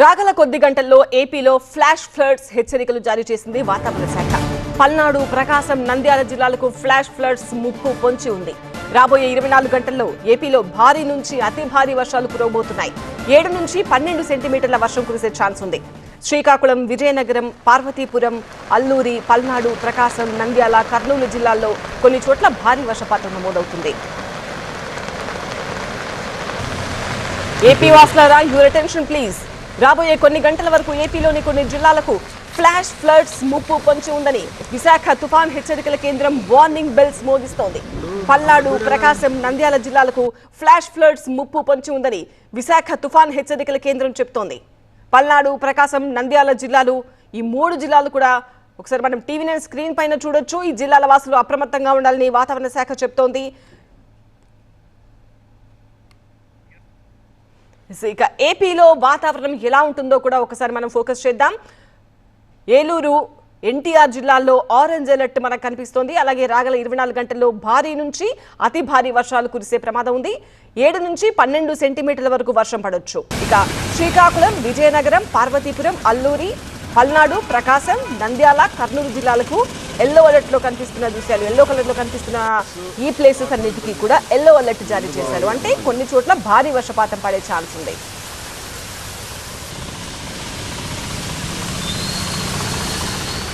రాగల కొద్ది గంటల్లో ఏపీలో ఫ్లాష్ ఫ్లడ్స్ హెచ్చరికలు జారీ చేసింది వాతావరణ శాఖ. పల్నాడు ప్రకాశం నంద్యాల జిల్లాలకు ఫ్లాష్ ఫ్లడ్స్ ముప్పు పొంచి ఉంది. రాబోయే ఇరవై నాలుగు గంటల్లో ఏపీలో భారీ నుంచి అతి భారీ వర్షాలు కురవబోతున్నాయి. ఏడు నుంచి పన్నెండు సెంటీమీటర్ల వర్షం కురిసే ఛాన్స్ ఉంది. శ్రీకాకుళం విజయనగరం పార్వతీపురం అల్లూరి పల్నాడు ప్రకాశం నంద్యాల కర్నూలు జిల్లాల్లో కొన్ని చోట్ల భారీ వర్షపాతం నమోదవుతుంది. ఏపీ వాసులారా యువర్ అటెన్షన్ ప్లీజ్. రాబోయే కొన్ని గంటల వరకు ఏపీలోని కొన్ని జిల్లాలకు ఫ్లాష్ ఫ్లడ్స్ ముప్పు పొంచి ఉందని విశాఖ తుఫాన్ హెచ్చరికల కేంద్రం వార్నింగ్ బెల్స్ మోగిస్తోంది. పల్నాడు ప్రకాశం నంద్యాల జిల్లాలకు ఫ్లాష్ ఫ్లడ్స్ ముప్పు పొంచి ఉందని విశాఖ తుఫాన్ హెచ్చరికల కేంద్రం చెప్తోంది. పల్నాడు ప్రకాశం నంద్యాల జిల్లాలు ఈ మూడు జిల్లాలు కూడా ఒకసారి మనం టీవీ నైన్ స్క్రీన్ పైన చూడొచ్చు. ఈ జిల్లాల వాసులు అప్రమత్తంగా ఉండాలని వాతావరణ శాఖ చెప్తోంది. ఇక ఏపీలో వాతావరణం ఎలా ఉంటుందో కూడా ఒకసారి మనం ఫోకస్ చేద్దాం. ఏలూరు ఎన్టీఆర్ జిల్లాల్లో ఆరెంజ్ అలర్ట్ మనకు కనిపిస్తోంది. అలాగే రాగల ఇరవై నాలుగు గంటల్లో భారీ నుంచి అతి భారీ వర్షాలు కురిసే ప్రమాదం ఉంది. ఏడు నుంచి పన్నెండు సెంటీమీటర్ల వరకు వర్షం పడవచ్చు ఇక శ్రీకాకుళం విజయనగరం పార్వతీపురం అల్లూరి పల్నాడు ప్రకాశం నంద్యాల కర్నూలు జిల్లాలకు ఎల్లో అలర్ట్లో కనిపిస్తున్న దృశ్యాలు ఎల్లో కలర్లో కనిపిస్తున్న ఈ ప్లేసెస్ అన్నిటికీ కూడా ఎల్లో అలర్ట్ జారీ చేశారు. అంటే కొన్ని చోట్ల భారీ వర్షపాతం పడే ఛాన్స్ ఉంది.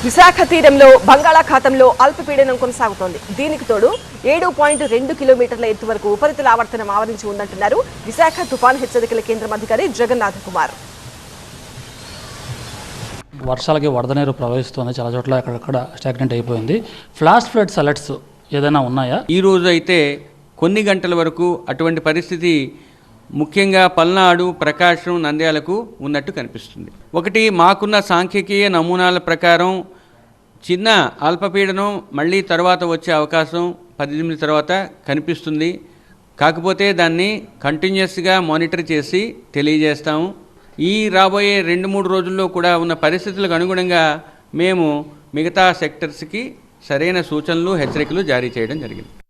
విశాఖ తీరంలో బంగాళాఖాతంలో అల్పపీడనం కొనసాగుతోంది. దీనికి తోడు ఏడు పాయింట్ రెండు కిలోమీటర్ల ఎత్తు వరకు ఉపరితల ఆవర్తనం ఆవరించి ఉందంటున్నారు విశాఖ తుఫాన్ హెచ్చరికల కేంద్రం అధికారి జగన్నాథ్ కుమార్. వర్షాలకి వరద నీరు ప్రవహిస్తుంది. చాలా చోట్ల అక్కడక్కడ స్టాగ్నెంట్ అయిపోయింది. ఫ్లాష్ ఫ్లడ్స్ అలర్ట్స్ ఏదైనా ఉన్నాయా? ఈ రోజు అయితే కొన్ని గంటల వరకు అటువంటి పరిస్థితి ముఖ్యంగా పల్నాడు ప్రకాశం నంద్యాలకు ఉన్నట్టు కనిపిస్తుంది. ఒకటి మాకున్న సాంఖ్యకీయ నమూనాల ప్రకారం చిన్న అల్పపీడనం మళ్ళీ తర్వాత వచ్చే అవకాశం పద్దెనిమిది తర్వాత కనిపిస్తుంది. కాకపోతే దాన్ని కంటిన్యూస్గా మానిటర్ చేసి తెలియజేస్తాము. ఈ రాబోయే రెండు మూడు రోజుల్లో కూడా ఉన్న పరిస్థితులకు అనుగుణంగా మేము మిగతా సెక్టర్స్కి సరైన సూచనలు హెచ్చరికలు జారీ చేయడం జరిగింది.